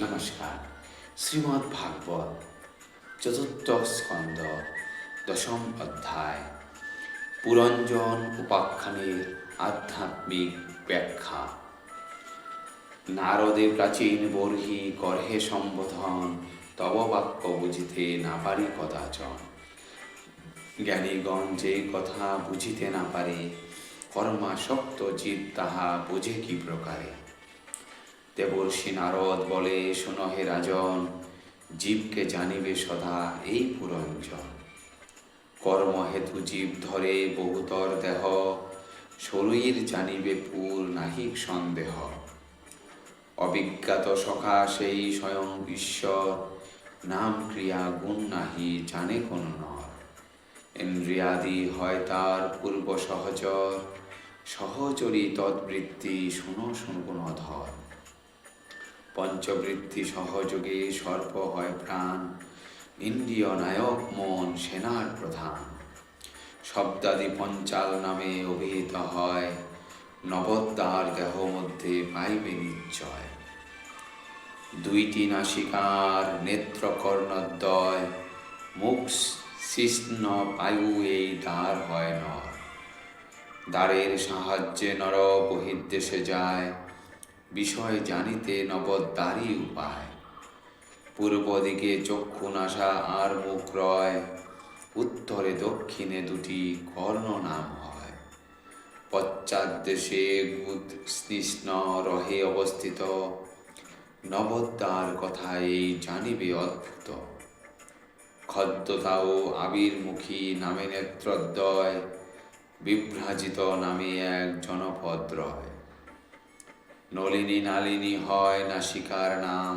নমস্কার। শ্রীমদ্ ভাগবত চতুর্থ স্কন্দ দশম অধ্যায়। পুরঞ্জন উপাখ্যানের আধ্যাত্মিক ব্যাখ্যা। নারদে প্রাচীন বর্হি গর্হে সম্বোধন, তব বাক্য বুঝিতে না পারি কদাচন। জ্ঞানীগণ যে কথা বুঝিতে না পারে কর্মাসক্ত জীব তাহা বুঝে কি প্রকারে? দেবর্ষি নারদ বলে শোনহে রাজন, জীবকে জানিবে সদা এই পুরঞ্জন কর্ম হেতু জীব ধরে বহুতর দেহ শরীর জানিবে পুর নাহিক সন্দেহ। অবিজ্ঞাত সখা সেই স্বয়ং ঈশ্বর, নাম ক্রিয়া গুণ নাহি জানে কোন নর। ইন্দ্রিয়াদি হয় তার পূর্ব সহচর, সহচরী তদ্বৃত্তি শুনো শুনগুণ অধর পঞ্চবৃত্তি সহযোগে সর্প হয় প্রাণ। ইন্দ্রিয় নায়ক মন সেনার প্রধান। শব্দাদি পঞ্চাল নামে অভিহিত হয়। নবদ্বার দেহ মধ্যে পাইবে নিশ্চয়। দুইটি নাসিকার নেত্র কর্ণদ্বয় মুখ শিষ্ণ পায়ু এই দ্বার হয় নর। দ্বারের সাহায্যে নর বহির্দেশে যায়। বিষয় জানিতে নবদ্বারী উপায়। পূর্ব দিকে চক্ষু নাসা আর মুখ রয়, উত্তরে দক্ষিণে দুটি কর্ণ নাম হয়। পশ্চাৎ দেশে গুদ স্নিষ্ণ রহে অবস্থিত নবদ্বার কথা এই জানিবে অদ্ভুত। খদ্যতা ও আবির্মুখী নামে নেত্রদ্বয়, বিভ্রাজিত নামে এক জনপদ রয়। নলিনী নালিনী হয় নাসিকার নাম।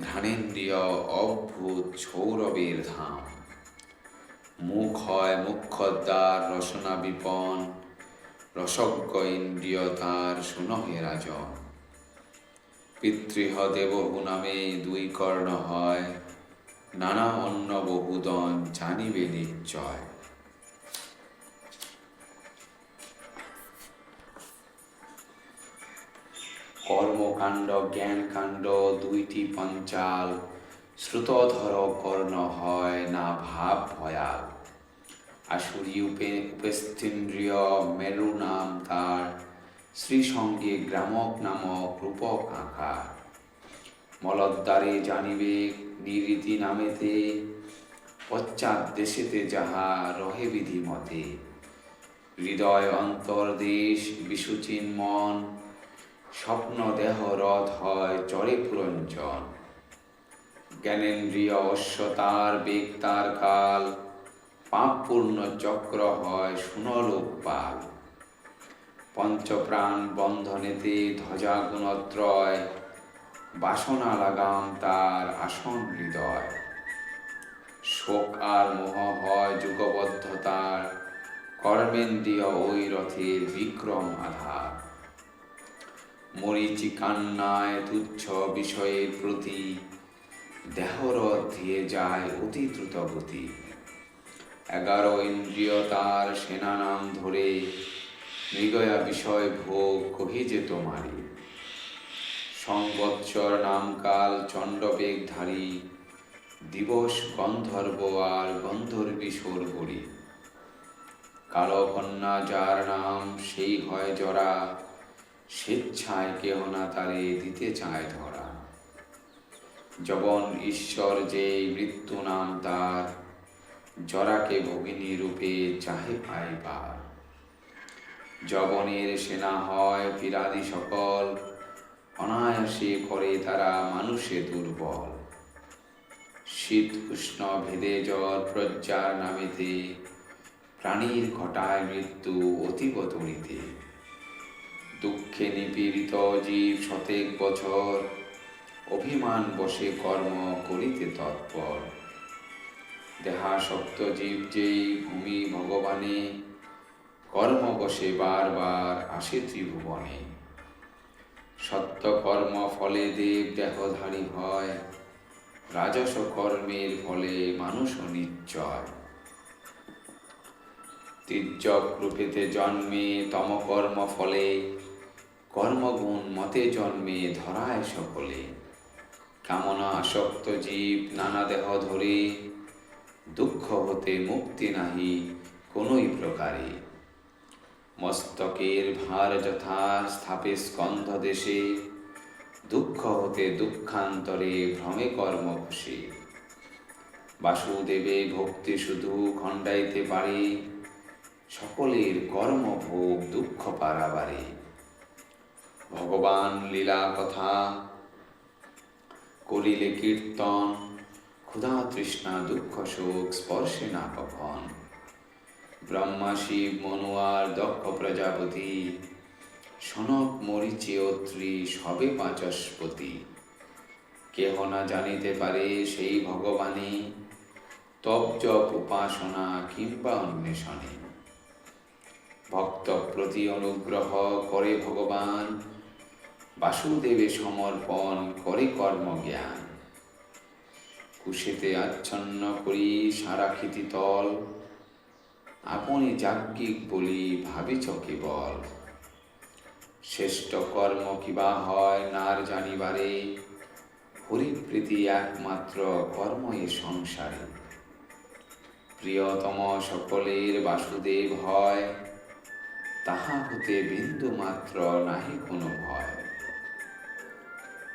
ঘ্রাণেন্দ্রিয় অভূত সৌরবের ধাম। মুখ হয় মুখ্যদ্বার রসনা বিপন, রসজ্ঞ ইন্দ্রিয় তার শুনহে রাজন। পিতৃহ দেবহু নামে দুই কর্ণ হয়, নানা অন্ন বহুদন জানিবে নিশ্চয়। কর্মকাণ্ড, জ্ঞানকাণ্ড, দুইটি পঞ্চাল। শ্রুতধর কর্ণ হয় না ভাব ভয়াল। আসুরি উপে উপস্থিন্দ্রিয় মেরু নাম তার। শ্রীসঙ্গে গ্রামক নামক রূপক আকার। মলদ্বারে জানিবে, নিরীতি নামেতে। পশ্চাৎ দেশেতে যাহা রহে বিধি মতে হৃদয় অন্তর্দেশ বিশুচিন মন স্বপ্ন দেহ রথ হয় চরে পুরঞ্জন। জ্ঞানেন্দ্রিয় অশ্বতার বেগ, তার কাল। পাপপূর্ণ চক্র হয় সুনলোক পাল পঞ্চপ্রাণ বন্ধনেতে ধ্বজা গুণত্রয় বাসনা লাগাম তার আসন হৃদয়। শোক আর মোহ হয় যুগবদ্ধতার। কর্মেন্দ্রিয় ওই রথের বিক্রম আধার। মরিচি কান্নায় তুচ্ছ বিষয়ের প্রতি। দেহরথ ধীয়ে যায় অতি দ্রুত গতি। এগারো ইন্দ্রিয় তার সেনা নাম ধরে। মৃগয়া বিষয় ভোগ কহি যে তোমারি সংবৎসর নামকাল চণ্ডবেগধারী। দিবস গন্ধর্ব আর গন্ধর্বী সোরগরি কালকন্যা যার নাম সেই হয় জরা। স্বেচ্ছায় কেহ না তারে দিতে চায় ধরা। যবন ঈশ্বর যে মৃত্যু নাম তার, জরাকে ভগিনী রূপে চাহে পাইবার জবনের সেনা হয় পিরাদি সকল, অনায়াসে করে তারা মানুষে দুর্বল। শীত উষ্ণ ভেদে জ্বর প্রজ্জার নামেতে, প্রাণীর ঘটায় মৃত্যু অতীব তরিতে দুঃখে নিপীড়িত জীব শতেক বছর। অভিমান বসে কর্ম করিতে তৎপর। দেহা দেহাসক্ত জীব যেই ভূমি ভগবানে, কর্ম বসে বারবার আসে ত্রিভুবনে। সত্য কর্ম ফলে দেব দেহধারী হয় রাজস কর্মের ফলে মানুষ নিশ্চয় তির্যক রূপেতে জন্মে তম কর্ম ফলে কর্মগুণ মতে জন্মে ধরায় সকলে। কামনা আসক্ত জীব নানা দেহ ধরে, দুঃখ হতে মুক্তি নাহি কোনোই প্রকারে। মস্তকের ভার যথা স্থাপে স্কন্ধ দেশে, দুঃখ হতে দুঃখান্তরে ভ্রমে কর্ম খুশি বাসুদেবে ভক্তি শুধু খণ্ডাইতে পারে, সকলের কর্মভোগ দুঃখ পারাবারে। ভগবান লীলা কথা। করিলে কীর্তন, ক্ষুধা তৃষ্ণা, দুঃখ শোক, স্পর্শে না কখন। ব্রহ্মা, শিব, মনোয়ার, দক্ষ প্রজাপতি, সনক, মরিচি, অত্রি, সবে বাচস্পতি। কেহ না জানিতে পারে সেই ভগবানই তপ, জপ, উপাসনা কিংবা অন্বেষণে। ভক্ত প্রতি অনুগ্রহ করে ভগবান বাসুদেবে সমর্পণ করে কর্মজ্ঞান। কুশেতে আচ্ছন্ন করি সারা খিতি তল। আপনি যাজ্ঞিক বলি ভাবিছ কেবল। শ্রেষ্ঠ কর্ম কিবা হয় নার জানিবারে। হরিপ্রীতি একমাত্র কর্ম এ সংসারে। প্রিয়তম সকলের বাসুদেব হয়। তাহা হতে বিন্দু মাত্র নাহি কোনো ভয়।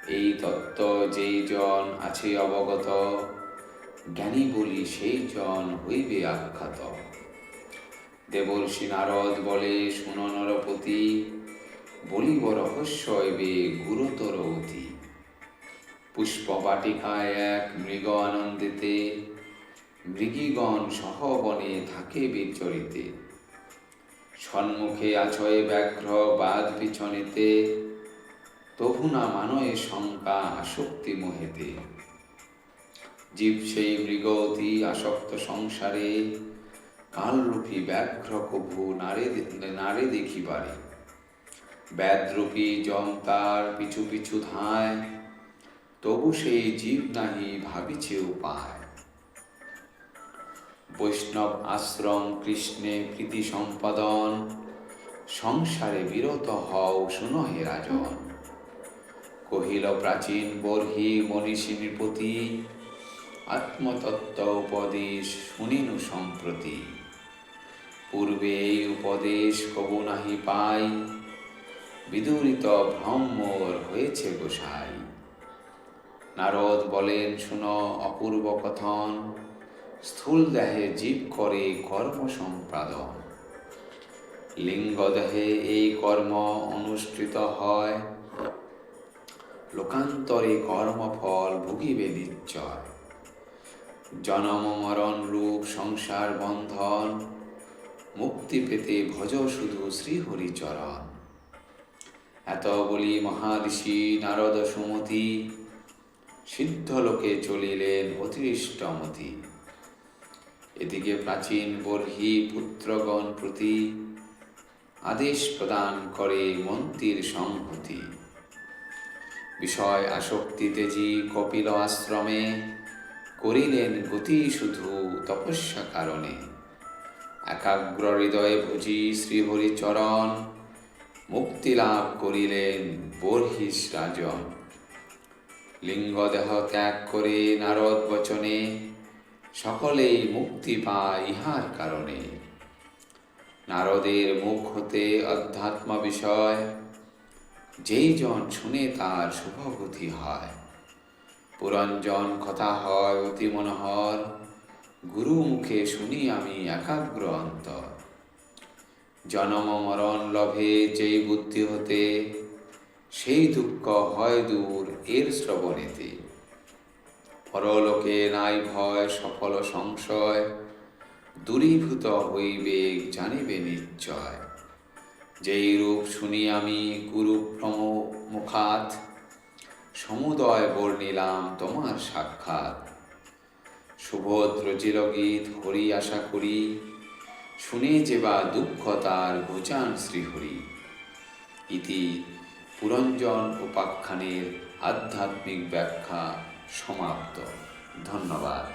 এই তত্ত্ব যেই জন আছে অবগত, জ্ঞানী বলি সেই জন হইবে আখ্যাত। দেবর্ষি নারদ বলে, শুন নরপতি, বলিব রহস্য এবে গুরুতর অতি। পুষ্প বাটিকায় এক মৃগ আনন্দিতে, মৃগীগণ সহবনে থাকে বিচরিতে সন্মুখে আছয়ে ব্যাঘ্র বাদ পিছনেতে তবু না মানয়ে শঙ্কা, আসক্তি মোহেতে। জীব সেই মৃগ অতি আসক্ত সংসারে, কালরূপী ব্যাঘ্র কভু নারে নারে দেখিবারে। ব্যাদরূপী জম তার পিছু পিছু ধায়, তবু সেই জীব নাহি ভাবিছে উপায়। বৈষ্ণব আশ্রম কৃষ্ণে প্রীতি সম্পাদন, সংসারে বিরত হও শুনো হে রাজন। কহিল, প্রাচীন বর্হি মনীষী নৃপতি আত্মতত্ত্ব উপদেশ শুনিনু সম্প্রতি। পূর্বে এই উপদেশ কবু নাহি পাই, বিদুরিত ব্রহ্মর হয়েছে গোসাই। নারদ বলেন, শুন, অপূর্ব কথন, স্থূল দেহে জীব করে কর্ম সম্পাদন। লিঙ্গ দেহে এই কর্ম অনুষ্ঠিত হয় লোকান্তরে কর্মফল ভুগিবে নিশ্চয়। জনম মরণ রূপ সংসার বন্ধন, মুক্তি পেতে ভজ শুধু শ্রীহরিচরণ। এত বলি মহারিষি নারদ সুমতি, সিদ্ধ লোকে চলিলেন অতিরিষ্টমতি এদিকে প্রাচীন বর্হি পুত্রগণ প্রতি আদেশ প্রদান করে মন্ত্রীর সংহতি। বিষয় আসক্তি তেজি কপিল আশ্রমে করিলেন গতি শুধু তপস্যা কারণে। একাগ্র হৃদয়ে ভুজি শ্রীহরি চরণ মুক্তি লাভ করিলেন বর্হিস রাজন। লিঙ্গদেহ ত্যাগ করে নারদ বচনে সকলেই মুক্তি পায় ইহার কারণে। নারদের মুখ হতে অধ্যাত্ম বিষয় যেই জন শুনে তার শুভগতি হয়। পুরঞ্জন কথা হয় অতি মনোহর, গুরু মুখে শুনি আমি একাগ্র অন্তর। জনম মরণ লভে যেই বুদ্ধি হতে, সেই দুঃখ হয় দূর এর শ্রবণেতে। পরলোকে নাই ভয়, সফল সংশয়, দূরীভূত হইবে, জানিবে নিশ্চয়। যেই রূপ শুনি আমি গুরু প্রম মুখাত সমুদয় বর্ণিলাম তোমার সাক্ষাৎ। সুভদ্র চিরগীত হরি আশা করি, শুনে যে বা দুঃখ তার ঘোচান শ্রীহরি। ইতি পুরঞ্জন উপাখ্যানের আধ্যাত্মিক ব্যাখ্যা সমাপ্ত। ধন্যবাদ।